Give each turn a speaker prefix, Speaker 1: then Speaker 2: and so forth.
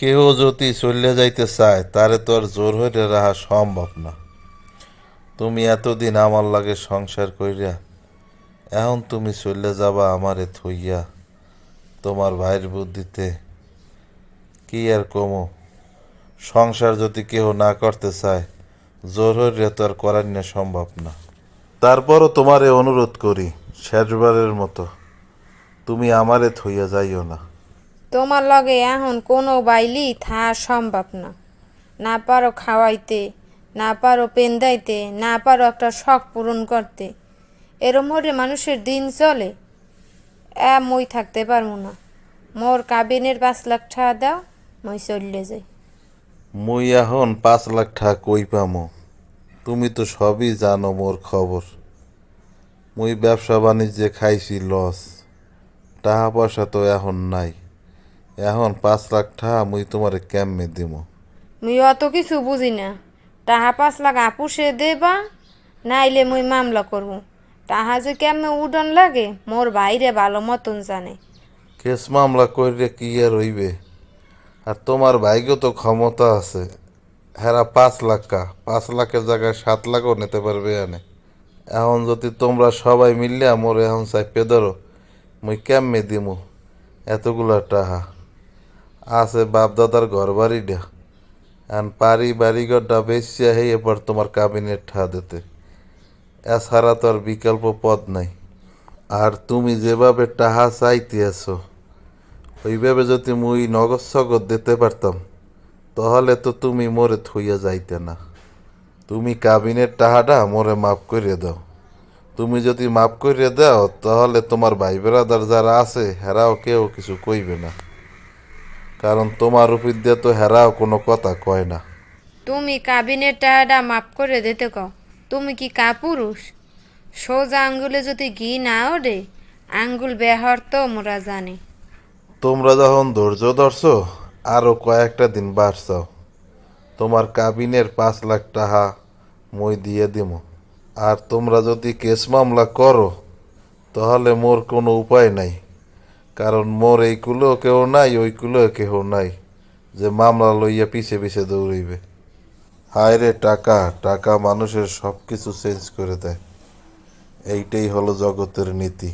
Speaker 1: কেউ যদি চলে যাইতে চায়, তারে তো আর জোর হইলে রাহা সম্ভব না। তুমি এতদিন আমার লাগে সংসার কইরা, এখন তুমি চলে যাবা আমারে থইয়া। তোমার ভাইয়ের বুদ্ধিতে কি আর কমো? সংসার যদি কেহ না করতে চায়, জোর হইলে তো আর করার না সম্ভব না। তারপরও তোমারে অনুরোধ করি, শেষবারের মতো তুমি আমারে থইয়া যাইও না।
Speaker 2: তোমার লগে এখন কোনো বাইলি থা সম্ভব না। না পারো খাওয়াইতে, না পারো পেন্দাইতে, না পারো একটা শখ পূরণ করতে। এরম হলে মানুষের দিন চলে। এ মই থাকতে পারব না। মোর কাবিনের পাঁচ লাখ টাকা দাও, মই চললে যাই।
Speaker 1: মই এখন পাঁচ লাখ টাকা কই পামো? তুমি তো সবই জানো মোর খবর। মুই ব্যবসা বাণিজ্যে খাইছি লস। টাকা পয়সা তো এখন নাই। এখন পাঁচ লাখ টাকা মুই তোমারে কেমনে দিব
Speaker 2: মুই অত কিছু বুঝি না। টাহা পাঁচ লাখ আপুসে দেবা নাইলে মুই মামলা করব। টাহা যে কেমনে উডন লাগে মোর বাইরে ভালো মতন জানে।
Speaker 1: কেস মামলা করলে কি আর হইবে? আর তোমার ভাইগো তো ক্ষমতা আছে। হেরা পাঁচ লাখ কা পাঁচ লাখের জায়গায় সাত লাখও নিতে পারবে আনে এখন যদি তোমরা সবাই মিললে মোর এখন চাইপে ধরো মুই কেমনে দিমু এতগুলা টাহা? আছে বাপ দাদার ঘর বাড়িটা এখন পারি বাড়িঘরটা বেশি হে এবার তোমার কাবিনের ঠা দিতে। এছাড়া তো আর বিকল্প পথ নাই। আর তুমি যেভাবে টাহা চাইতে আছো ওইভাবে যদি মুই নগদ সগদ দিতে পারতাম, তাহলে তো তুমি মোরে থইয়া যাইতে না। তুমি কাবিনের টাহাটা মোরে মাফ করে দাও। তুমি যদি মাফ করে দাও, তাহলে তোমার ভাই বেড়াদার যারা আছে, হেরাও কেউ কিছু কইবে না। কারণ তোমার উপর দিয়ে তো হেরাও কোনো কথা কয় না।
Speaker 2: তুমি কাবিনের টাকাটা মাফ করে দিতে কও। তুমি কি কাপুরুষ? সোজা আঙ্গুলে যদি ঘি না ওড়ে আঙ্গুল বেহর তো মোরা জানে।
Speaker 1: তোমরা যখন ধৈর্য ধরছো আরও কয়েকটা দিন বাড়ছাও। তোমার কাবিনের পাঁচ লাখ টাকা মই দিয়ে দিব আর তোমরা যদি কেস মামলা করো তাহলে মোর কোনো উপায় নাই। কারণ মোর এইগুলো কেউ নাই ওইগুলো কেউ নাই, যে মামলা লইয়া পিছে পিছে দৌড়াইবে। হায় রে, টাকা টাকা মানুষের সব কিছু চেঞ্জ করে দেয়। এইটাই হলো জগতের নীতি।